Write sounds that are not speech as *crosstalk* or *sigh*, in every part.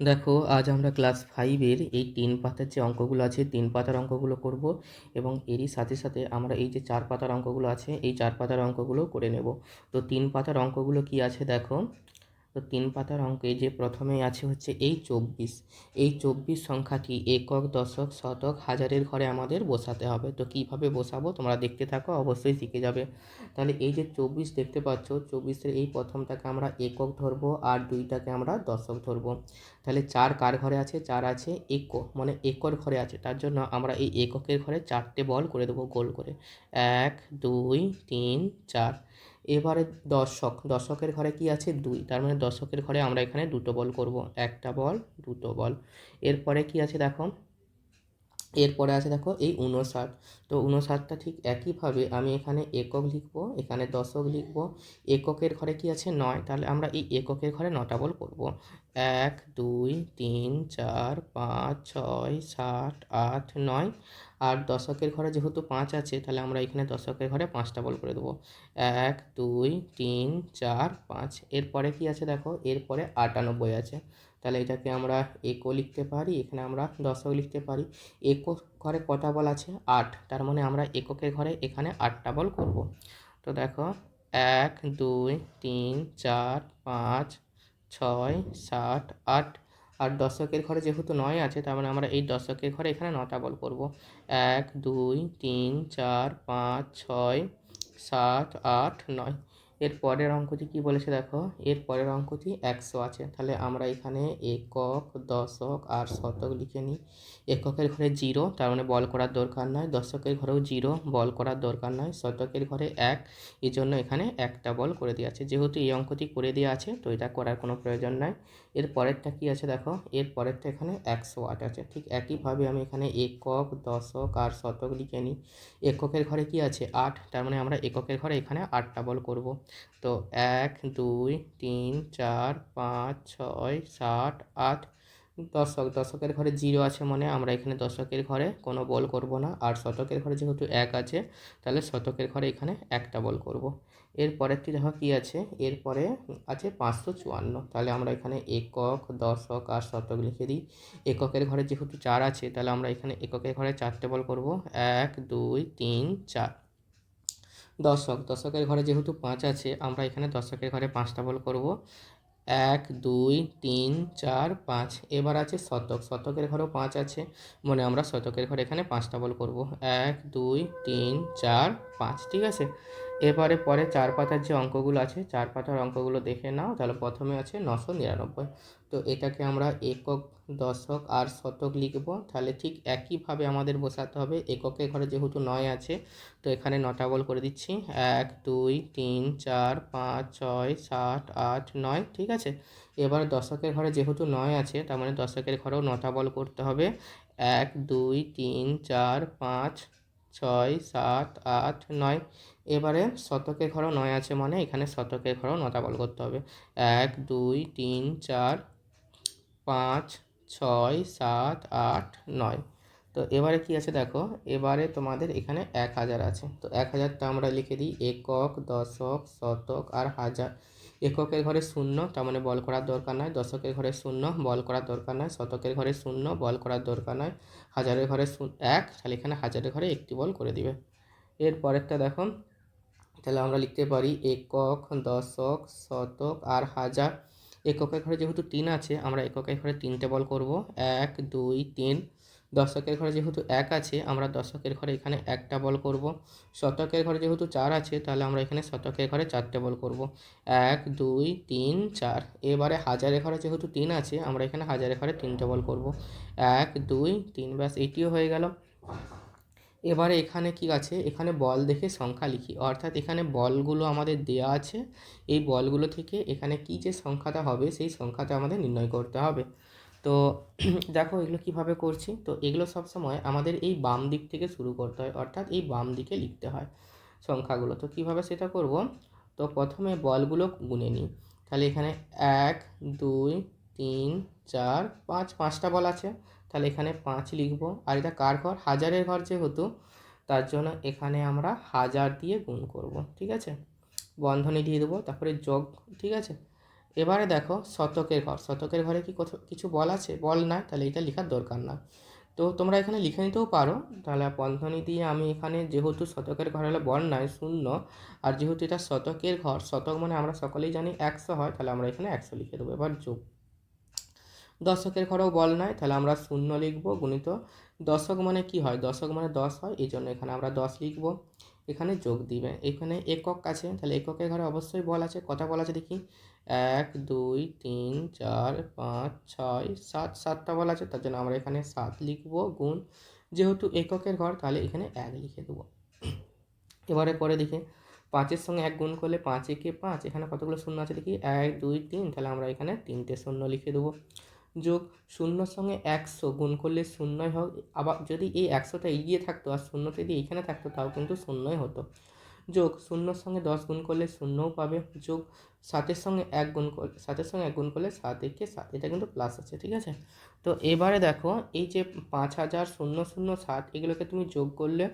দেখো, আজ আমরা ক্লাস ফাইভের এই তিন পাতার যে অঙ্কগুলো আছে, তিন পাতার অঙ্কগুলো করব এবং এরই সাথে সাথে আমরা এই যে চার পাতার অঙ্কগুলো আছে, এই চার পাতার অঙ্কগুলো করে নেব। তো তিন পাতার অঙ্কগুলো কি আছে দেখো? তো তিন পাতার অঙ্কে যে প্রথমে আছে হচ্ছে এই চব্বিশ। এই চব্বিশ সংখ্যাটি একক, দশক, শতক হাজারের ঘরে আমাদের বসাতে হবে। তো কীভাবে বসাবো তোমরা দেখতে থাকো, অবশ্যই শিখে যাবে। তাহলে এই যে চব্বিশ দেখতে পাচ্ছ, চব্বিশের এই প্রথমটাকে আমরা একক ধরবো আর দুইটাকে আমরা দশক ধরবো। তাহলে চার কার ঘরে আছে? চার আছে এক মানে একর ঘরে আছে। তার জন্য আমরা এই এককের ঘরে চারটে বল করে দেবো গোল করে। এক, দুই, তিন, চার। এবারে দর্শক, দর্শকের ঘরে কি আছে? দুই। তার মানে দর্শকের ঘরে আমরা এখানে দুটো বল করব। একটা বল, দুটো বল। এরপরে কি আছে দেখো? এরপরে আছে দেখো এই উনষাট। তো উনষাটটা ঠিক একইভাবে আমি এখানে একক লিখব, এখানে দশক লিখব, এককের ঘরে কি আছে? নয়। তাহলে আমরা এই এককের ঘরে নটা বল করব। এক, দুই, তিন, চার, পাঁচ, ছয়, সাত, আট, নয়। আর দশকের ঘরে যেহেতু পাঁচ আছে, তাহলে আমরা এখানে দশকের ঘরে পাঁচটা বল করে দেবো। এক, দুই, তিন, চার, পাঁচ। এরপরে কি আছে দেখো? এরপরে আটানব্বই আছে। তাহলে এটাকে আমরা একও লিখতে পারি, এখানে আমরা দশক লিখতে পারি। একক ঘরে কটা বল আছে? আট। তার মানে আমরা এককের ঘরে এখানে আটটা বল করব। তো দেখো, এক, দুই, তিন, চার, পাঁচ, ছয়, সাত, আট। আর দশকের ঘরে যেহেতু নয় আছে, তার মানে আমরা এই দশকের ঘরে এখানে নটা বল করব। এক, দুই, তিন, চার, পাঁচ, ছয়, সাত, আট, নয়। এর পরের অঙ্কটি কি বলেছে দেখো? এর পরের অঙ্কটি একশো আছে। তাহলে আমরা এখানে একক, দশক আর শতক লিখে নিই। এককের ঘরে জিরো, তার মানে বল করার দরকার নয় দশকের ঘরেও জিরো, বল করার দরকার নয় শতকের ঘরে এক, এই জন্য এখানে একটা বল করে দেওয়া আছে। যেহেতু এই অঙ্কটি করে দেওয়া আছে, তো এটা করার কোনো প্রয়োজন নাই। এর পরেরটা কি আছে দেখো? এর পরেরটা এখানে একশো আট আছে। ঠিক একইভাবে আমি এখানে একক, দশক আর শতক লিখে নিই। এককের ঘরে কি আছে? আট। তার মানে আমরা এককের ঘরে এখানে আটটা বল করব। তো এক, দুই, তিন, চার, পাঁচ, ছয়, সাত, আট। দশক দশকের ঘরে জিরো আছে মানে আমরা এখানে দশকের ঘরে কোনো বল করব না। আর শতকের ঘরে যেহেতু এক আছে, তাহলে শতকের ঘরে এখানে একটা বল করব। এর পরেরটি দেখো কী আছে? এরপরে আছে পাঁচশো চুয়ান্ন। তাহলে আমরা এখানে একক, দশক আর শতক লিখে দিই। এককের ঘরে যেহেতু চার আছে, তাহলে আমরা এখানে এককের ঘরে চারটে বল করব। এক, দুই, তিন, চার। দশক, দশকের ঘরে যেহেতু পাঁচ আছে, আমরা এখানে দশকের ঘরে পাঁচটা বল করব। এক, দুই, তিন, চার, পাঁচ, এবার আছে শতক। শতকের ঘরেও পাঁচ আছে মানে আমরা শতকের ঘরে এখানে পাঁচটা বল করব। এক, দুই, তিন, চার, পাঁচ, ঠিক আছে? এবারে পরে চার পাতার যে অঙ্কগুলো আছে, চার পাতার অঙ্কগুলো দেখে নাও, তাহলে প্রথমে আছে নশো নিরানব্বই। তো এটাকে আমরা একক দশক আর শতক লিখব, তাহলে ঠিক একইভাবে আমাদের বসাতে হবে। এককের ঘরে যেহেতু নয় আছে, তো এখানে নটা বল করে দিচ্ছি। এক, দুই, তিন, চার, পাঁচ, ছয়, সাত, আট, নয়, ঠিক আছে? এবার দশকের ঘরে যেহেতু নয় আছে, তার মানে দশকের ঘরেও নটা বল করতে হবে। এক, দুই, তিন, চার, পাঁচ ছয়, সাত, আট, নয়। এবারে শতকের ঘরেও নয় আছে মানে এখানে শতকের ঘরেও নটা বল করতে হবে। এক, দুই, তিন, চার, পাঁচ, ছয়, সাত, আট, নয়। তো এবারে কি আছে দেখো? এবারে তোমাদের এখানে এক হাজার আছে। তো এক হাজারটা আমরা লিখে দিই একক, দশক, শতক আর হাজার। এককের ঘরে শূন্য, তার মানে বল করার দরকার নয় দশকের ঘরে শূন্য, বল করার দরকার নয় শতকের ঘরে শূন্য, বল করার দরকার নয় হাজারের ঘরে এক, তাহলে এখানে হাজারের ঘরে একটি বল করে দিবে। এর পরেরটা দেখো, তাহলে আমরা লিখতে পারি একক, দশক, শতক আর হাজার। এককের ঘরে যেহেতু তিন আছে, আমরা এককের ঘরে তিনটে বল করব। এক, দুই, তিন দশকের ঘরে যেহেতু এক আছে, আমরা দশকের ঘরে এখানে একটা বল করব। শতকের ঘরে যেহেতু চার আছে, তাহলে আমরা এখানে শতকের ঘরে চারটে বল করব। এক, দুই, তিন, চার। এবারে হাজারের ঘরে যেহেতু তিন আছে, আমরা এখানে হাজারের ঘরে তিনটে বল করব। এক, দুই, তিন, ব্যাস এটিও হয়ে গেল। এবারে এখানে কি আছে? এখানে বল দেখে সংখ্যা লিখি। অর্থাৎ এখানে বলগুলো আমাদের দেয়া আছে। এই বলগুলো থেকে এখানে কি যে সংখ্যাটা হবে, সেই সংখ্যাটা আমাদের নির্ণয় করতে হবে। তো *clears throat* দেখো এগুলো কীভাবে করছি। তো এগুলো সব সময় আমাদের এই বাম দিক থেকে শুরু করতে হয়, অর্থাৎ এই বাম দিকে লিখতে হয় সংখ্যাগুলো। তো কীভাবে সেটা করব? তো প্রথমে বলগুলো গুনে নিই। তাহলে এখানে এক, দুই, তিন, চার, পাঁচ, পাঁচটা বল আছে। তাহলে এখানে পাঁচ লিখব। আর এটা কার ঘর? হাজারের ঘর যেহেতু, তার জন্য এখানে আমরা হাজার দিয়ে গুণ করব। ঠিক আছে? বন্ধনী দিয়ে দেবো, তারপরে যোগ, ঠিক আছে? এবারে দেখো শতকের ঘর। শতকের ঘরে কি কিছু বল আছে? বল নাই তাহলে এটা লেখার দরকার না। তো তোমরা এখানে লিখে নিতেও পারো। তাহলে বন্ধনী দিয়ে আমি এখানে যেহেতু শতকের ঘর হলে বল নাই শূন্য, আর যেহেতু এটা শতকের ঘর, শতক মানে আমরা সকলেই জানি একশো হয়, তাহলে আমরা এখানে একশো লিখে দেবো। এবার যোগ। দশকের ঘরেও বল নাই তাহলে আমরা শূন্য লিখব, গুণিত। দশক মানে কি হয়? দশক মানে দশ হয়, এই জন্য এখানে আমরা দশ লিখব। এখানে যোগ দিবে। এখানে একক আছে, তাহলে এককের ঘরে অবশ্যই বল আছে। কটা বল আছে দেখি? এক, দুই, তিন, চার, পাঁচ, ছয়, সাত। সাতটা বল আছে, তার জন্য আমরা এখানে সাত লিখব গুণ। যেহেতু এককের ঘর, তাহলে এখানে এক লিখে দেবো। এবারে পরে দেখি, পাঁচের সঙ্গে এক গুণ করলে পাঁচ একে পাঁচ, এখানে কতগুলো শূন্য আছে দেখি? এক, দুই, তিন, তাহলে আমরা এখানে তিনটে শূন্য লিখে দেবো। যোগ শূন্যর সঙ্গে একশো গুণ করলে শূন্যই হোক আবার যদি এই একশোটা এগিয়ে থাকতো আর শূন্য যদি এইখানে থাকতো, তাও কিন্তু শূন্যই হতো। যোগ শূন্যর সঙ্গে দশ গুণ করলে শূন্যও পাবে। যোগ সাতের সঙ্গে এক গুণ করলে সাতের সঙ্গে এক গুণ করলে সাত একে সাত, এটা কিন্তু প্লাস আছে, ঠিক আছে? তো এবারে দেখো, এই যে পাঁচ হাজার শূন্য শূন্য সাত, এগুলোকে তুমি যোগ করলে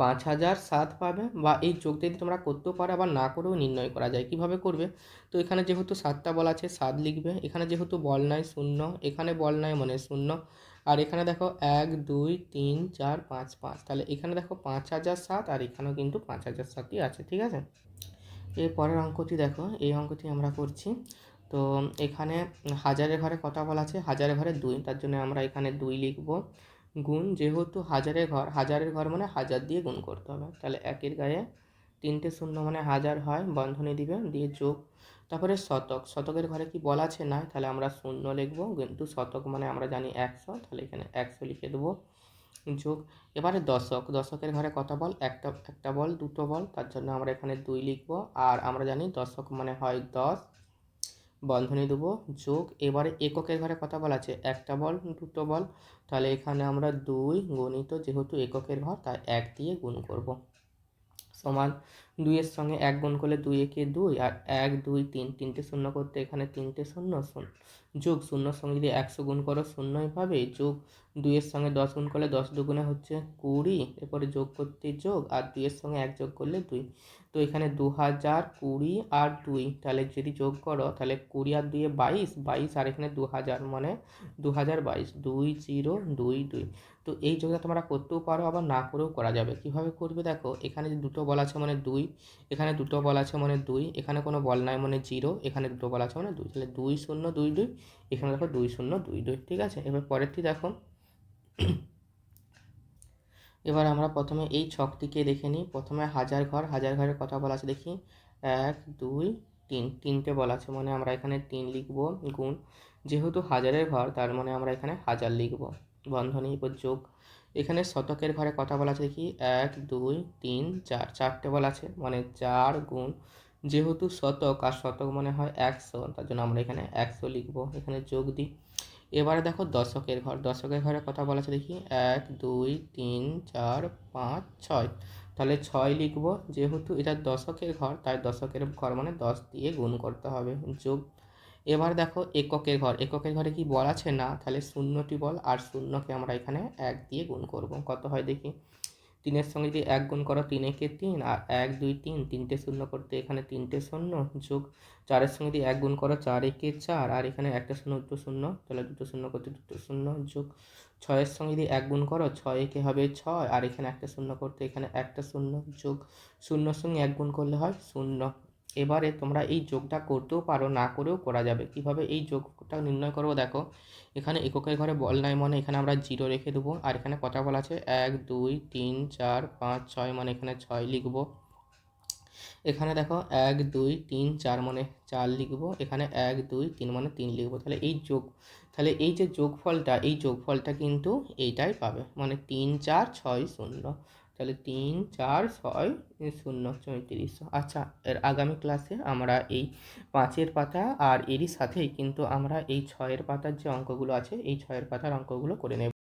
পাঁচ হাজার, সাত পাবে বা এই যোগটা যদি তোমরা করতেও পারো, আবার না করেও নির্ণয় করা যায়। কীভাবে করবে? তো এখানে যেহেতু সাতটা বল আছে, সাত লিখবে। এখানে যেহেতু বল নাই, শূন্য। এখানে বল নাই মানে শূন্য। আর এখানে দেখো এক, দুই, তিন, চার, পাঁচ পাঁচ। তাহলে এখানে দেখো পাঁচ হাজার, সাত, আর এখানেও কিন্তু পাঁচ হাজার, সাতই আছে, ঠিক আছে? এর পরের অঙ্কটি দেখো। এই অঙ্কটি আমরা করছি। তো এখানে হাজারের ঘরে কথা বলা আছে? হাজারের ঘরে দুই। তার জন্য আমরা এখানে দুই লিখব। গুণ যেহেতু হাজারের ঘর হাজারের ঘর মানে হাজার দিয়ে গুণ করতে হবে। তাহলে একের গায়ে তিনটে শূন্য মানে হাজার হয়, বন্ধনী দিবে, দিয়ে যোগ। তারপরে শতক, শতকের ঘরে কি বলা আছে? না তাহলে আমরা শূন্য লিখব, কিন্তু শতক মানে আমরা জানি একশো, তাহলে এখানে একশো লিখে দেবো। যোগ, এবারে দশক, দশকের ঘরে কত বল? একটা একটা বল, দুটো বল, তার জন্য আমরা এখানে দুই লিখব। আর আমরা জানি দশক মানে হয় দশ বন্ধনী দেবো। যোগ, এবারে এককের ঘরে কথা বলা আছে একটা বল, দুটো বল। তাহলে এখানে আমরা দুই গণিত যেহেতু এককের ঘর, তাই এক দিয়ে গুণ করব। সমান দুইয়ের সঙ্গে এক গুণ করলে দুই একে দুই, আর এক, দুই, তিন, তিনটে শূন্য করতে এখানে তিনটে শূন্য শূন্য। যোগ শূন্যর সঙ্গে যদি একশো গুণ করো, শূন্যই পাবে। যোগ, দুইয়ের সঙ্গে দশ গুণ করলে দশ দুগুণে হচ্ছে কুড়ি। এরপরে যোগ করতে যোগ, আর দুইয়ের সঙ্গে এক যোগ করলে দুই। তো এখানে দু হাজার কুড়ি আর দুই। তাহলে যদি যোগ করো, তাহলে কুড়ি আর দুইয়ে বাইশ বাইশ আর এখানে দু হাজার মানে দু হাজার বাইশ, দুই জিরো, দুই দুই। তো এই যোগটা তোমরা করতেও পারো, আবার না করেও করা যাবে। কীভাবে করবে দেখো, এখানে যে দুটো বল আছে মানে দুই, এখানে দুটো বল আছে মানে দুই, এখানে কোনো বল নাই মানে জিরো, এখানে দুটো বল আছে মানে দুই। তাহলে দুই শূন্য দুই দুই, এখানে দেখো দুই শূন্য দুই দুই, ঠিক আছে? এবার পরেরটি দেখো। এবার আমরা প্রথমে এই ছকটিকে দেখে নিই। প্রথমে হাজার ঘর, হাজার ঘরের কথা বলা আছে, দেখি। এক, দুই, তিন, তিনটে বলা আছে মানে আমরা এখানে তিন লিখব, গুণ। যেহেতু হাজারের ঘর, তার মানে আমরা এখানে হাজার লিখব। বন্ধনী এবার যোগ। এখানে শতকের ঘরে কথা বলা আছে, দেখি। এক, দুই, তিন, চার, চারটে বলা আছে মানে চার গুণ। যেহেতু শতক, আর শতক মানে হয় একশো, তার জন্য আমরা এখানে একশো লিখব। এখানে যোগ দিই। এবারে দেখো দশকের ঘর, দশকের ঘরে কথা বলা আছে দেখি, এক, দুই, তিন, চার, পাঁচ, ছয়। তাহলে ছয় লিখব, যেহেতু এটা দশকের ঘর, তাই দশকের ঘর মানে দশ দিয়ে গুণ করতে হবে, যোগ। এবার দেখো এককের ঘর, এককের ঘরে কি বল আছে? না। তাহলে শূন্যটি বল, আর শূন্যকে আমরা এখানে এক দিয়ে গুণ করব। কত হয় দেখি? তিনের সঙ্গে যদি এক গুণ করো তিন একে তিন, আর এক, দুই, তিন, তিনটে শূন্য করতে এখানে তিনটে শূন্য যোগ চারের সঙ্গে যদি এক গুণ করো চার একে চার, আর এখানে একটা শূন্য, দুটো শূন্য, তাহলে দুটো শূন্য করতে দুটো শূন্য যোগ ছয়ের সঙ্গে যদি এক গুণ করো ছয় একে হবে ছয়, আর এখানে একটা শূন্য করতে এখানে একটা শূন্য যোগ শূন্যর সঙ্গে এক গুণ করলে হয় শূন্য। এবারে তোমরা এই যোগটা করতেও পারো, না করেও করা যাবে। কীভাবে এই যোগটা নির্ণয় করব দেখো, এখানে এককের ঘরে বল নাই মানে এখানে আমরা জিরো রেখে দেবো, আর এখানে কথা বলা আছে? এক, দুই, তিন, চার, পাঁচ, ছয় মানে এখানে ছয় লিখব। এখানে দেখো এক, দুই, তিন, চার মানে চার লিখব, এখানে এক, দুই, তিন মানে তিন লিখব। তাহলে এই যোগ, তাহলে এই যে যোগফলটা, এই যোগফলটা কিন্তু এইটাই পাবে মানে তিন, চার, ছয়, শূন্য। তাহলে তিন, চার, ছয় শূন্য চৌত্রিশ আচ্ছা এর আগামী ক্লাসে আমরা এই পাঁচের পাতা আর এরই সাথেই কিন্তু আমরা এই ছয়ের পাতার যে অঙ্কগুলো আছে, এই ছয়ের পাতার অঙ্কগুলো করে নেব।